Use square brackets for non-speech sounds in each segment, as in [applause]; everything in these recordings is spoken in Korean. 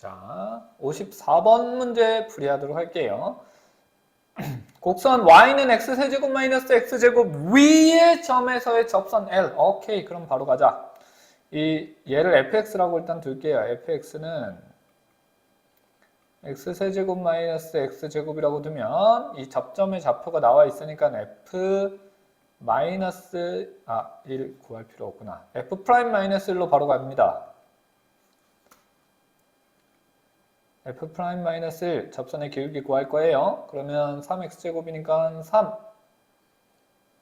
자, 54번 문제 풀이하도록 할게요. [clears throat] 곡선 y는 x세제곱 마이너스 x제곱 위의 점에서의 접선 L. 오케이, 그럼 바로 가자. 이 얘를 fx라고 일단 둘게요. fx는 x세제곱 마이너스 x제곱이라고 두면 이 접점의 좌표가 나와 있으니까 f 마이너스 아, 1 구할 필요 없구나. f 프라임 마이너스 1로 바로 갑니다. F 프라임 마이너스 1 접선의 기울기 구할 거예요. 그러면 3x제곱이니까 3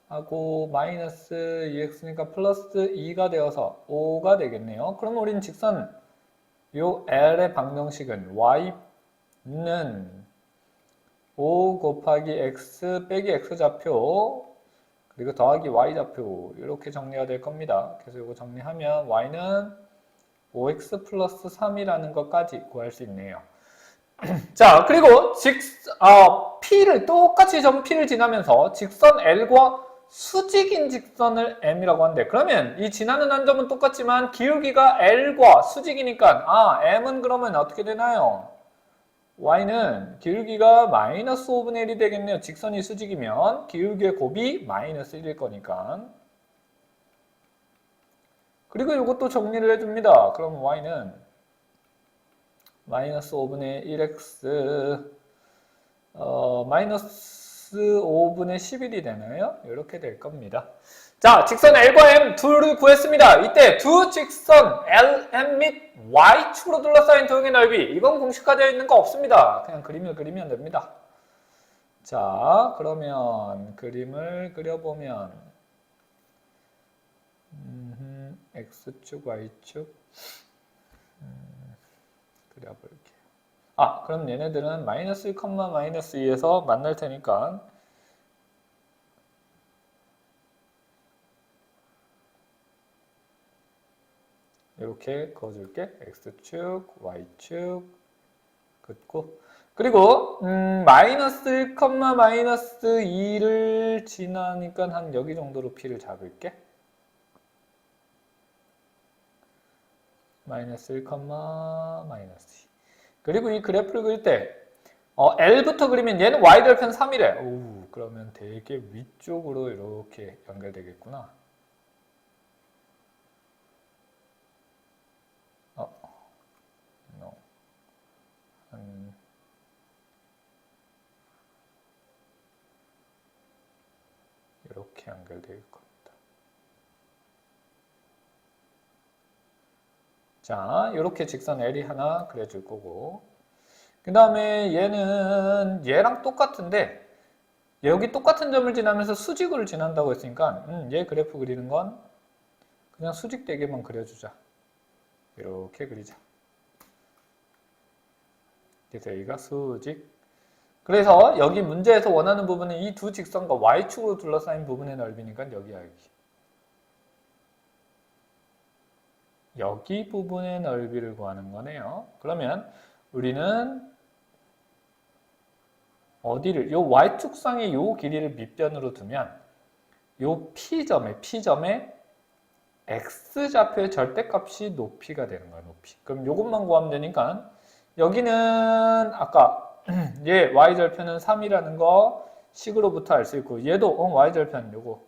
하고 마이너스 2x니까 플러스 2가 되어서 5가 되겠네요. 그럼 우린 직선 요 L의 방정식은 y는 5 곱하기 x 빼기 x 좌표 그리고 더하기 y 좌표 이렇게 정리가 될 겁니다. 그래서 이거 정리하면 y는 5x 플러스 3이라는 것까지 구할 수 있네요. [clears throat] 자, 그리고 직, 어, P를 똑같이 점 P를 지나면서 직선 L과 수직인 직선을 M이라고 하는데 그러면 이 지나는 한 점은 똑같지만 기울기가 L과 수직이니까 아, M은 그러면 어떻게 되나요? Y는 기울기가 마이너스 5분의 1이 되겠네요. 직선이 수직이면 기울기의 곱이 마이너스 1일 거니까. 그리고 이것도 정리를 해줍니다. 그럼 Y는 마이너스 5분의 1x 어, 마이너스 5분의 11이 되나요? 이렇게 될 겁니다. 자, 직선 L과 M 둘을 구했습니다. 이때 두 직선 L, M 및 Y축으로 둘러싸인 도형의 넓이 이건 공식화되어 있는 거 없습니다. 그냥 그림을 그리면 됩니다. 자, 그러면 그림을 그려보면 음흠, X축, Y축 음, 그려볼게요. 아, 그럼 얘네들은 마이너스 1, 마이너스 2에서 만날 테니까 이렇게 그어줄게. X축, Y축 긋고 그리고 음, 마이너스 1, 마이너스 2를 지나니까 한 여기 정도로 P를 잡을게. 마이너스 1, 마이너스 2. 그리고 이 그래프를 그릴 때 어, L부터 그리면 얘는 Y절편 3이래. 오, 그러면 되게 위쪽으로 이렇게 연결되겠구나. 어, no. 한 이렇게 겁니다. 자, 이렇게 직선 L이 하나 그려줄 거고 그 다음에 얘는 얘랑 똑같은데 여기 똑같은 점을 지나면서 수직을 지난다고 했으니까 음, 얘 그래프 그리는 건 그냥 수직되게만 그려주자. 이렇게 그리자. 그래서 여기가 수직. 그래서 여기 문제에서 원하는 부분은 이 두 직선과 y축으로 둘러싸인 부분의 넓이니까 여기야 여기. 여기 부분의 넓이를 구하는 거네요. 그러면 우리는 어디를 요 y축상의 요 길이를 밑변으로 두면 요 p점에 p점에 x좌표의 절대값이 높이가 되는 거야, 높이. 그럼 요것만 구하면 되니까 여기는 아까 [clears throat] 얘 y절편은 3이라는 거 식으로부터 알 수 있고 얘도 어, y절편 요거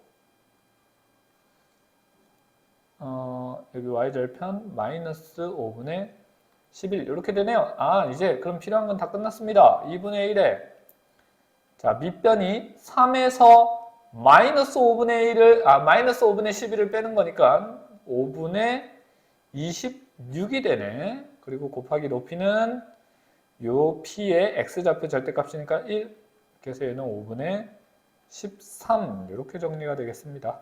어, 여기 y절편 마이너스 5분의 11 이렇게 되네요. 아 이제 그럼 필요한 건 다 끝났습니다. 2분의 1에 자 밑변이 3에서 마이너스 5분의 1을 아 마이너스 5분의 11을 빼는 거니까 5분의 26이 되네. 그리고 곱하기 높이는 요 p의 x좌표 절대값이니까 1 그래서 얘는 5분의 13 이렇게 정리가 되겠습니다.